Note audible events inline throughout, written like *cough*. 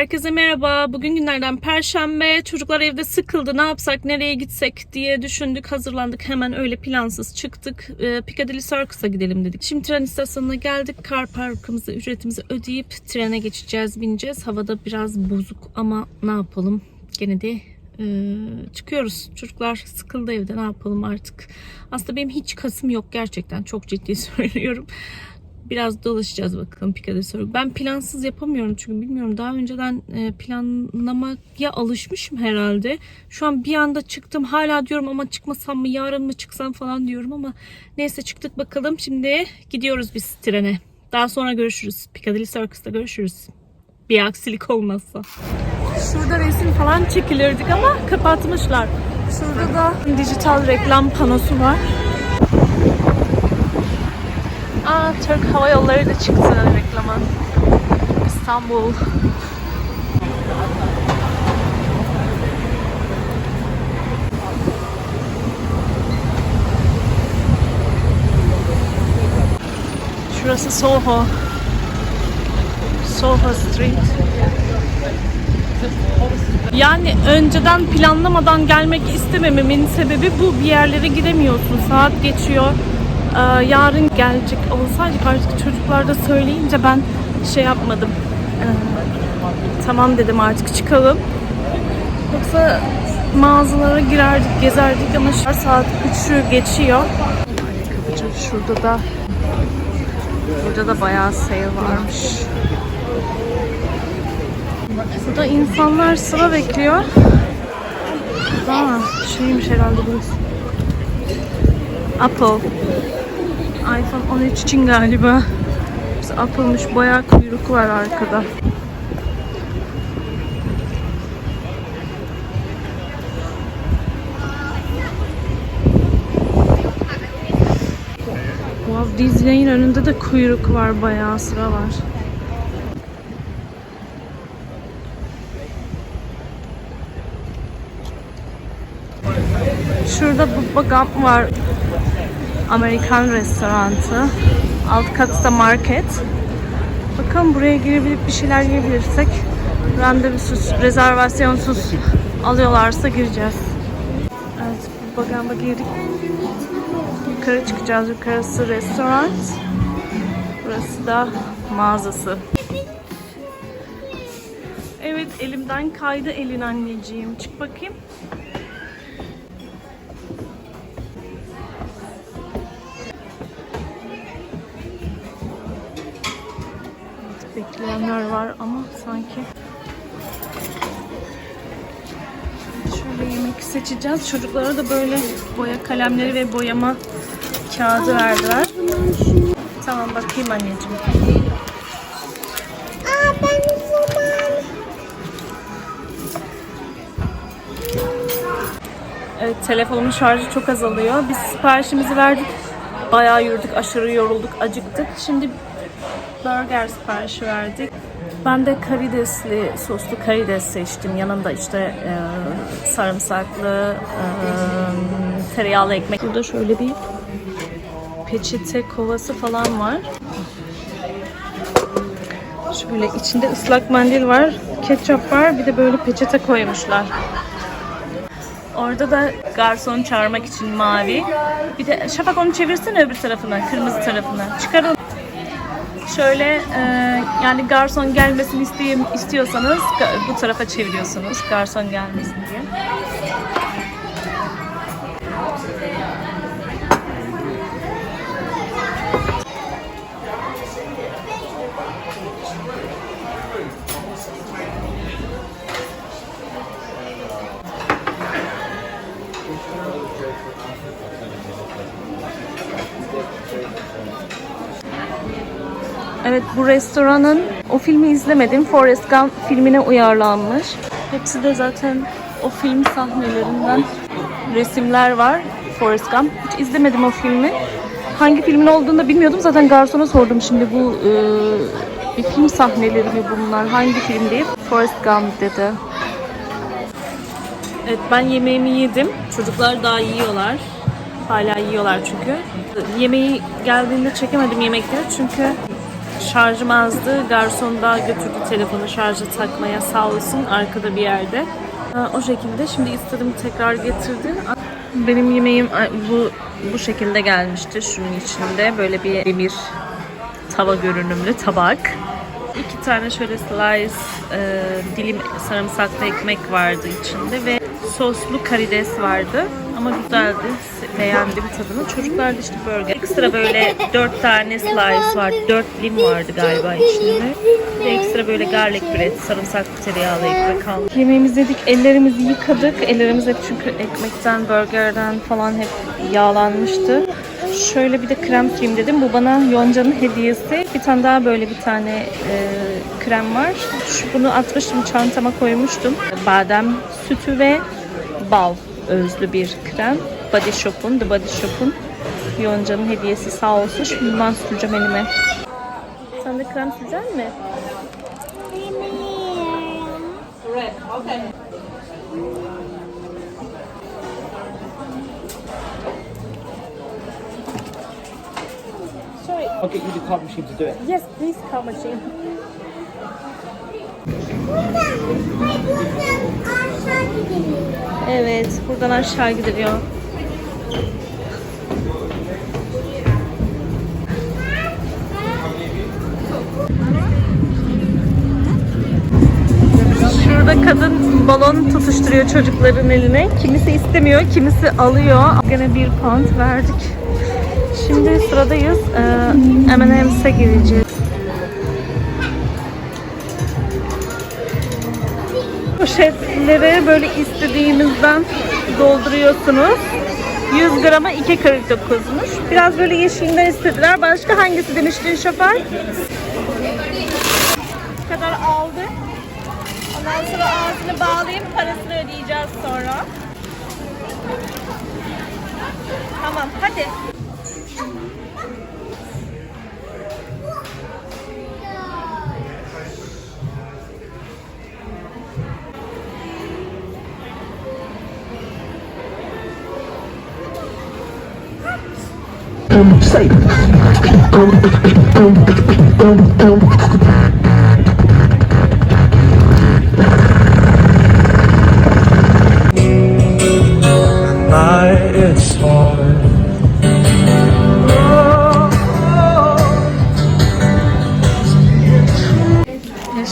Herkese merhaba. Bugün günlerden Perşembe. Çocuklar evde sıkıldı. Ne yapsak, nereye gitsek diye düşündük. Hazırlandık. Hemen öyle plansız çıktık. Ee, Piccadilly Circus'a gidelim dedik. Şimdi tren istasyonuna geldik. Kar parkımızı, ücretimizi ödeyip trene geçeceğiz, bineceğiz. Havada biraz bozuk ama ne yapalım? Gene de e, çıkıyoruz. Çocuklar sıkıldı evde. Ne yapalım artık? Aslında benim hiç kasım yok gerçekten. Çok ciddi *laughs* söylüyorum. Biraz dolaşacağız bakalım Piccadilly Circus. Ben plansız yapamıyorum çünkü bilmiyorum. Daha önceden e, planlamaya alışmışım herhalde. Şu an bir anda çıktım. Hala diyorum ama çıkmasam mı yarın mı çıksam falan diyorum ama neyse çıktık bakalım. Şimdi gidiyoruz biz trene. Daha sonra görüşürüz. Piccadilly Circus'ta görüşürüz. Bir aksilik olmazsa. Şurada resim falan çekilirdik ama kapatmışlar. Şurada da dijital reklam panosu var. Aa, Türk Hava Yolları da çıktı reklama. İstanbul. Şurası Soho. Soho Street. Yani önceden planlamadan gelmek istemememin sebebi bu. Bir yerlere gidemiyorsun. Saat geçiyor. Ee, yarın gelecek olsaydık artık çocuklar da söyleyince ben şey yapmadım. Ee, tamam dedim artık çıkalım. Yoksa mağazalara girerdik, gezerdik ama şu saat 3'ü geçiyor. Kapıcı şurada da burada da bayağı sale varmış. Burada insanlar sıra bekliyor. Aa, şeymiş herhalde burası. Apple. iPhone 13 için galiba. Biz Apple'mış bayağı kuyruk var arkada. Wow, Disney'in önünde de kuyruk var bayağı sıra var. Şurada Bubba Gump var. Amerikan restorantı. Alt katta market. Bakalım buraya girebilip bir şeyler yiyebilirsek randevusuz, rezervasyonsuz alıyorlarsa gireceğiz. Evet, Bubba Gump'a girdik. Yukarı çıkacağız. Yukarısı restoran. Burası da mağazası. Evet, elimden kaydı elin anneciğim. Çık bakayım. Bekleyenler var ama sanki şöyle yemek seçeceğiz. Çocuklara da böyle boya kalemleri ve boyama kağıdı verdiler. Tamam bakayım anneciğim. Aa ben zaman. Evet, telefonumun şarjı çok azalıyor. Biz siparişimizi verdik. Bayağı yürüdük, aşırı yorulduk, acıktık. Şimdi burger siparişi verdik. Ben de karidesli, soslu karides seçtim. Yanında işte e, sarımsaklı, e, tereyağlı ekmek. Burada şöyle bir peçete kovası falan var. Şöyle içinde ıslak mendil var, ketçap var, bir de böyle peçete koymuşlar. Orada da garson çağırmak için mavi. Bir de Şafak onu çevirsene öbür tarafına, kırmızı tarafına. Çıkar onu. Şöyle e, yani garson gelmesini isteyeyim, istiyorsanız bu tarafa çeviriyorsunuz garson gelmesin diye. Evet bu restoranın o filmi izlemedim. Forrest Gump filmine uyarlanmış. Hepsi de zaten o film sahnelerinden resimler var. Forrest Gump. Hiç izlemedim o filmi. Hangi filmin olduğunu da bilmiyordum. Zaten garsona sordum şimdi bu e, bir film sahneleri mi bunlar? Hangi film diye. Forrest Gump dedi. Evet ben yemeğimi yedim. Çocuklar daha yiyorlar. Hala yiyorlar çünkü. Yemeği geldiğinde çekemedim yemekleri çünkü şarjım azdı. Garson da götürdü telefonu şarja takmaya sağ olsun arkada bir yerde. Ha, O şekilde şimdi istedim tekrar getirdi. Benim yemeğim bu bu şekilde gelmişti. Şunun içinde böyle bir demir tava görünümlü tabak. İki tane şöyle slice e, dilim sarımsaklı ekmek vardı içinde ve soslu karides vardı. Ama güzeldi. Beğendim tadını. Çocuklar da işte burger. Ekstra böyle dört tane slice var. Dört dilim vardı galiba içinde. Ve ekstra böyle garlic bread, sarımsaklı tereyağlı ekmek aldık. Yemeğimizi yedik. Ellerimizi yıkadık. Ellerimiz hep çünkü ekmekten, burgerden falan hep yağlanmıştı. Şöyle bir de krem süreyim dedim. Bu bana Yonca'nın hediyesi. Bir tane daha böyle bir tane e, krem var. Şu, bunu atmıştım çantama koymuştum. Badem sütü ve bal özlü bir krem. Body Shop'un, The Body Shop'un Yonca'nın hediyesi sağ olsun. Şimdi bundan süreceğim elime. Sen de krem sürecek mi? I'll get you the card machine to do it. Yes, please come machine. Buradan, hayır buradan aşağı gidelim. Evet, buradan aşağı gidiliyor. Şurada kadın balon tutuşturuyor çocukların eline. Kimisi istemiyor, kimisi alıyor. Gene bir pound verdik. Şimdi sıradayız. Ee, M&M's'e gireceğiz. Poşetlere böyle istediğimizden dolduruyorsunuz. 100 grama 2.49'muş. Biraz böyle yeşilinden istediler. Başka hangisi demiştin şoför? Bu kadar aldı. Ondan sonra ağzını bağlayıp parasını ödeyeceğiz sonra. Tamam hadi.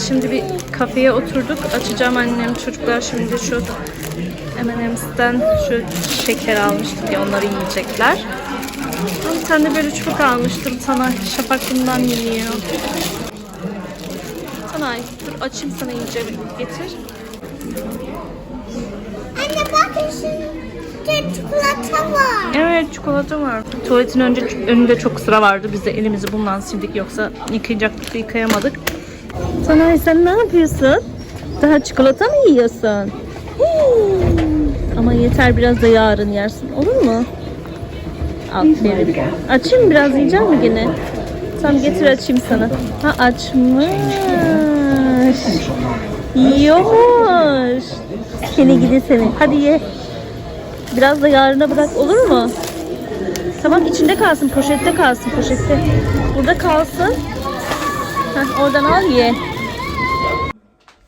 Şimdi bir kafeye oturduk. Açacağım annem çocuklar şimdi şu M&M's'ten şu şeker almıştık ya onları yiyecekler. Bir tane böyle çubuk almıştım sana. Şafak bundan yiyor. Sanay dur açayım sana iyice bir getir. Anne bakın şurada çikolata var. Evet çikolata var. Tuvaletin önce, önünde çok sıra vardı. Biz de elimizi bundan sildik yoksa yıkayacaktık yıkayamadık. Sanay sen ne yapıyorsun? Daha çikolata mı yiyorsun? Hii. Ama yeter biraz da yarın yersin. Olur mu? Aferin. Açayım biraz yiyecek mi gene? Tamam getir açayım sana. Ha açmış. Yiyormuş. Seni gidi seni. Hadi ye. Biraz da yarına bırak olur mu? Tamam içinde kalsın, poşette kalsın, poşette. Burada kalsın. Heh, oradan al ye.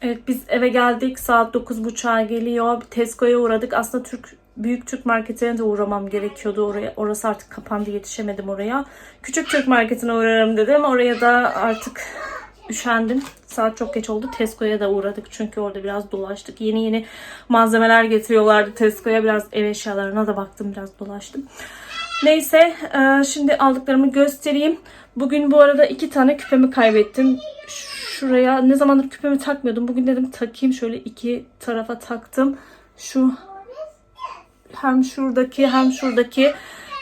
Evet biz eve geldik. Saat 9.30'a geliyor. Tesco'ya uğradık. Aslında Türk büyük Türk marketine de uğramam gerekiyordu oraya. Orası artık kapandı yetişemedim oraya. Küçük Türk marketine uğrarım dedim. Oraya da artık üşendim. Saat çok geç oldu. Tesco'ya da uğradık çünkü orada biraz dolaştık. Yeni yeni malzemeler getiriyorlardı Tesco'ya. Biraz ev eşyalarına da baktım. Biraz dolaştım. Neyse e, şimdi aldıklarımı göstereyim. Bugün bu arada iki tane küpemi kaybettim. Şuraya ne zamandır küpemi takmıyordum. Bugün dedim takayım şöyle iki tarafa taktım. Şu hem şuradaki hem şuradaki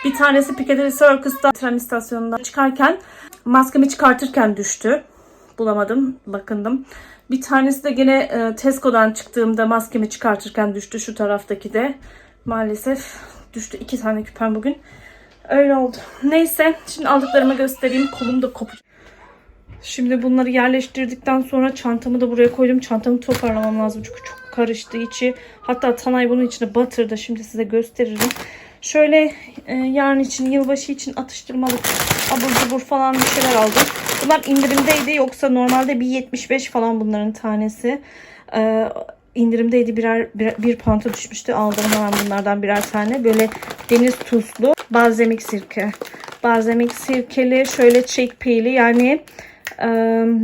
bir tanesi Piccadilly Circus'ta tren istasyonunda çıkarken maskemi çıkartırken düştü. Bulamadım, bakındım. Bir tanesi de gene e, Tesco'dan çıktığımda maskemi çıkartırken düştü şu taraftaki de. Maalesef düştü iki tane küpem bugün. Öyle oldu. Neyse şimdi aldıklarımı göstereyim. Kolum da kopacak. Şimdi bunları yerleştirdikten sonra çantamı da buraya koydum. Çantamı toparlamam lazım çünkü çok karıştı içi. Hatta Tanay bunun içine batırdı. Şimdi size gösteririm. Şöyle e, yarın için, yılbaşı için atıştırmalık abur cubur falan bir şeyler aldım. Bunlar indirimdeydi yoksa normalde bir 75 falan bunların tanesi. Ee, indirimdeydi birer bir, bir pound'a düşmüştü. Aldım hemen bunlardan birer tane. Böyle deniz tuzlu balzamik sirke. Balzamik sirkeli şöyle chickpea'li yani e,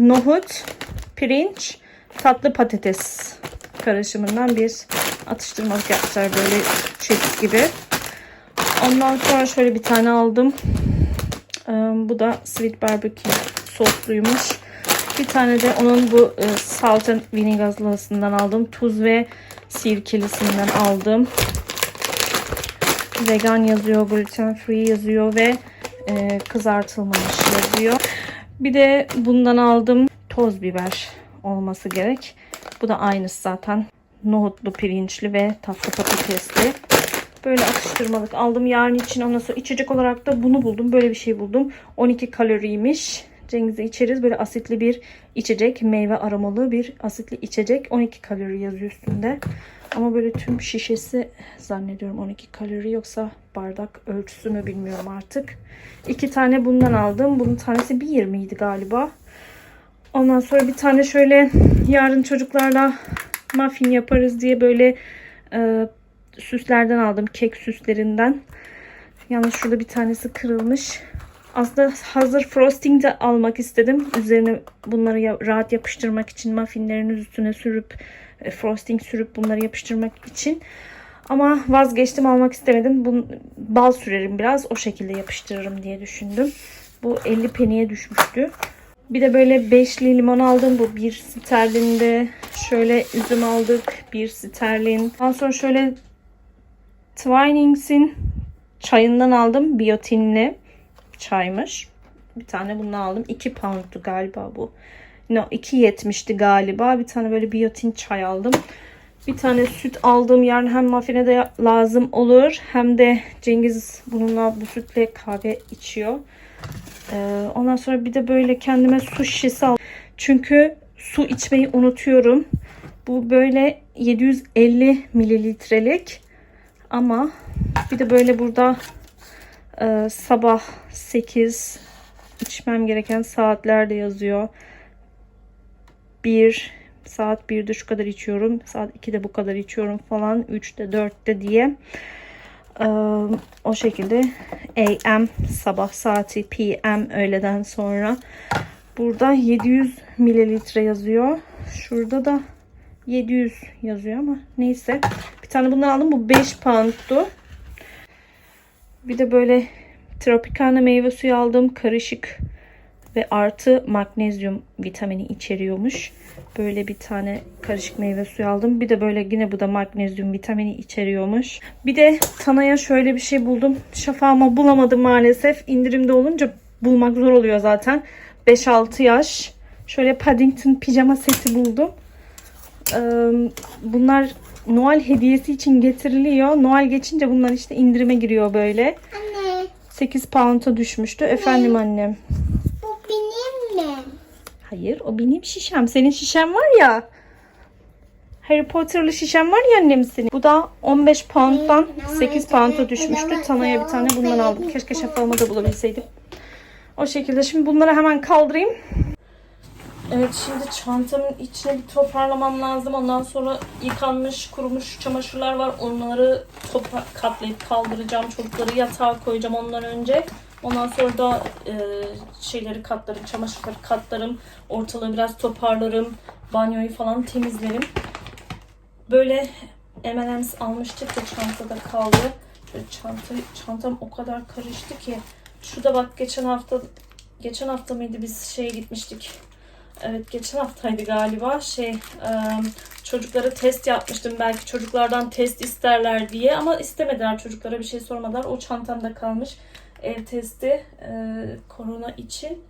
nohut, pirinç, tatlı patates karışımından bir atıştırmalık yapmışlar böyle chips gibi. Ondan sonra şöyle bir tane aldım. Ee, bu da sweet barbecue sosluymuş. Bir tane de onun bu e, salt and vinegarlısından aldım. Tuz ve sirkelisinden aldım. Vegan yazıyor, gluten free yazıyor ve e, kızartılmamış yazıyor. Bir de bundan aldım. Toz biber olması gerek. Bu da aynısı zaten. Nohutlu, pirinçli ve tatlı patatesli. Böyle atıştırmalık aldım yarın için. Ondan sonra içecek olarak da bunu buldum. Böyle bir şey buldum. 12 kaloriymiş. Cengiz'e içeriz. Böyle asitli bir içecek. Meyve aromalı bir asitli içecek. 12 kalori yazıyor üstünde. Ama böyle tüm şişesi zannediyorum 12 kalori yoksa bardak ölçüsü mü bilmiyorum artık. İki tane bundan aldım. Bunun tanesi 1.20 idi galiba. Ondan sonra bir tane şöyle yarın çocuklarla muffin yaparız diye böyle e, süslerden aldım. Kek süslerinden. Yalnız şurada bir tanesi kırılmış. Aslında hazır frosting de almak istedim. Üzerine bunları rahat yapıştırmak için muffinlerin üstüne sürüp e, frosting sürüp bunları yapıştırmak için. Ama vazgeçtim almak istemedim. Bun, bal sürerim biraz o şekilde yapıştırırım diye düşündüm. Bu 50 peniye düşmüştü. Bir de böyle beşli limon aldım. Bu bir sterlinde. Şöyle üzüm aldık. Bir sterlin. Ondan sonra şöyle Twinings'in çayından aldım. Biyotinli çaymış. Bir tane bunu aldım. 2 pound'tu galiba bu. No 2.70'ti galiba. Bir tane böyle biyotin çay aldım. Bir tane süt aldım. Yarın hem muffine de lazım olur. Hem de Cengiz bununla bu sütle kahve içiyor. Ee, ondan sonra bir de böyle kendime su şişesi aldım. Çünkü su içmeyi unutuyorum. Bu böyle 750 mililitrelik. Ama bir de böyle burada e, sabah 8 içmem gereken saatlerde yazıyor. 1 saat 1'de şu kadar içiyorum. Saat 2'de bu kadar içiyorum falan. 3'te 4'te diye. O şekilde AM sabah saati PM öğleden sonra. Burada 700 mililitre yazıyor. Şurada da 700 yazıyor ama neyse. Bir tane bundan aldım. Bu 5 pound'tu. Bir de böyle Tropicana meyve suyu aldım. Karışık ve artı magnezyum vitamini içeriyormuş. Böyle bir tane karışık meyve suyu aldım. Bir de böyle yine bu da magnezyum vitamini içeriyormuş. Bir de Tana'ya şöyle bir şey buldum. Şafağıma bulamadım maalesef. İndirimde olunca bulmak zor oluyor zaten. 5-6 yaş. Şöyle Paddington pijama seti buldum. Ee, bunlar Noel hediyesi için getiriliyor. Noel geçince bunlar işte indirime giriyor böyle. Anne 8 pound'a düşmüştü. Efendim annem. Hayır o benim şişem. Senin şişen var ya. Harry Potter'lı şişem var ya annem senin. Bu da 15 pound'dan 8 pound'a düşmüştü. Tana'ya bir tane bundan aldım. Keşke şafağımı da bulabilseydim. O şekilde. Şimdi bunları hemen kaldırayım. Evet şimdi çantamın içine bir toparlamam lazım. Ondan sonra yıkanmış, kurumuş çamaşırlar var. Onları topa katlayıp kaldıracağım. Çocukları yatağa koyacağım ondan önce. Ondan sonra da e, şeyleri katlarım, çamaşırları katlarım. Ortalığı biraz toparlarım. Banyoyu falan temizlerim. Böyle M&M's almıştık da çantada kaldı. Böyle çanta, çantam o kadar karıştı ki. Şurada bak geçen hafta geçen hafta mıydı biz şeye gitmiştik. Evet geçen haftaydı galiba. Şey e, çocuklara test yapmıştım. Belki çocuklardan test isterler diye ama istemediler çocuklara bir şey sormadılar. O çantamda kalmış ev testi e, korona için.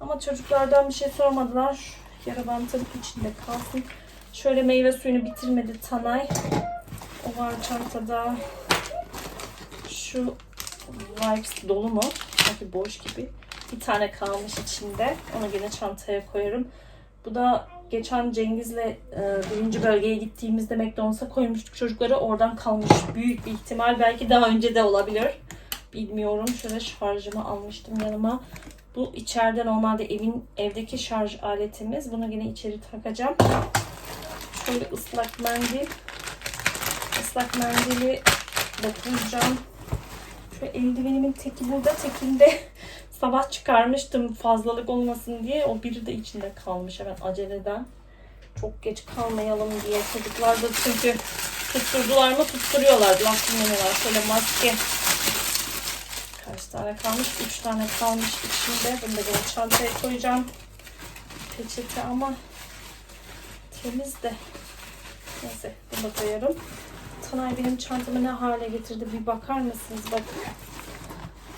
Ama çocuklardan bir şey sormadılar. Yara bantım içinde kalsın. Şöyle meyve suyunu bitirmedi Tanay. O var çantada. Şu wipes dolu mu? Sanki boş gibi. Bir tane kalmış içinde. Onu yine çantaya koyarım. Bu da geçen Cengiz'le e, birinci bölgeye gittiğimizde McDonald's'a koymuştuk çocukları. Oradan kalmış büyük bir ihtimal. Belki daha önce de olabilir. Bilmiyorum. Şöyle şarjımı almıştım yanıma. Bu içeride normalde evin evdeki şarj aletimiz. Bunu yine içeri takacağım. Şöyle ıslak mendil. Islak mendili de koyacağım. Şu eldivenimin teki burada, tekinde *laughs* sabah çıkarmıştım fazlalık olmasın diye. O biri de içinde kalmış hemen aceleden. Çok geç kalmayalım diye. Çocuklar da çünkü tutturdular mı tutturuyorlar. Lastimleniyorlar. Şöyle maske kaç tane kalmış? Üç tane kalmış içinde. Bunu da böyle çantaya koyacağım. Peçete ama temiz de. Neyse bunu da koyarım. Tanay benim çantamı ne hale getirdi bir bakar mısınız? Bak.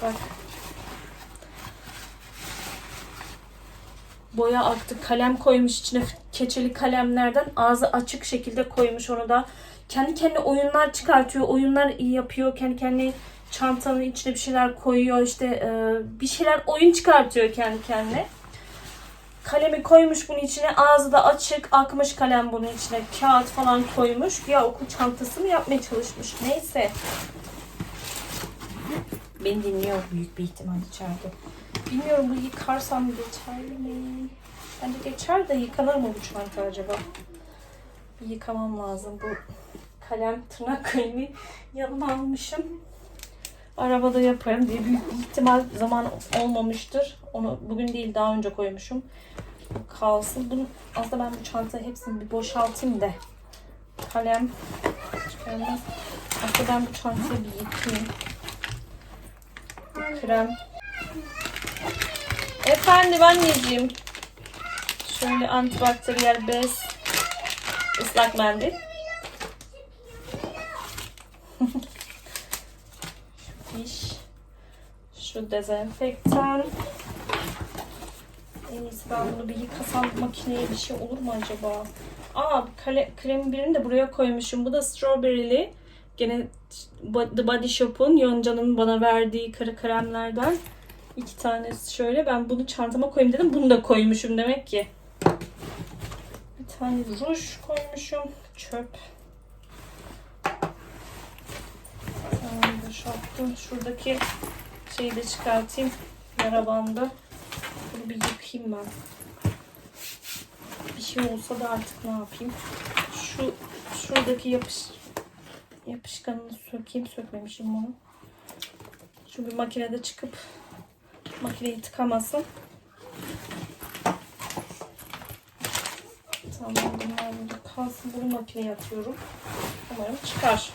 Bak. Boya aktı. Kalem koymuş içine keçeli kalemlerden. Ağzı açık şekilde koymuş onu da. Kendi kendine oyunlar çıkartıyor. Oyunlar iyi yapıyor. Kendi kendine çantanın içine bir şeyler koyuyor. İşte e, bir şeyler oyun çıkartıyor kendi kendine. Kalemi koymuş bunun içine. Ağzı da açık. Akmış kalem bunun içine. Kağıt falan koymuş. Ya okul çantası mı yapmaya çalışmış. Neyse. Beni dinliyor büyük bir ihtimal içeride. Bilmiyorum bu yıkarsam geçerli mi? Bence geçer de yıkanır mı bu çanta acaba? Bir yıkamam lazım. Bu kalem tırnak kalemi yanıma almışım. Arabada yaparım diye büyük bir ihtimal zaman olmamıştır. Onu bugün değil daha önce koymuşum. Kalsın. Bunu, aslında ben bu çantayı hepsini bir boşaltayım da. Kalem çıkarmaz. Aslında ben bu çantayı bir yıkayayım. Krem. Efendim anneciğim. Şöyle antibakteriyel bez. ıslak mendil. Şu diş. Şu dezenfektan. En iyisi ben bunu bir yıkasam makineye bir şey olur mu acaba? Aa kale, kremin birini de buraya koymuşum. Bu da strawberry'li. Gene The Body Shop'un Yonca'nın bana verdiği kara kremlerden. İki tanesi şöyle. Ben bunu çantama koyayım dedim. Bunu da koymuşum demek ki. Bir tane ruj koymuşum. Çöp. Tamam boşalttım. Şuradaki şeyi de çıkartayım. Yara bandı. Bunu bir yıkayayım ben. Bir şey olsa da artık ne yapayım. Şu şuradaki yapış yapışkanını sökeyim. Sökmemişim bunu. Bir makinede çıkıp makineyi tıkamasın. Tamam bunlar burada kalsın. Bunu makineye atıyorum. Umarım çıkar.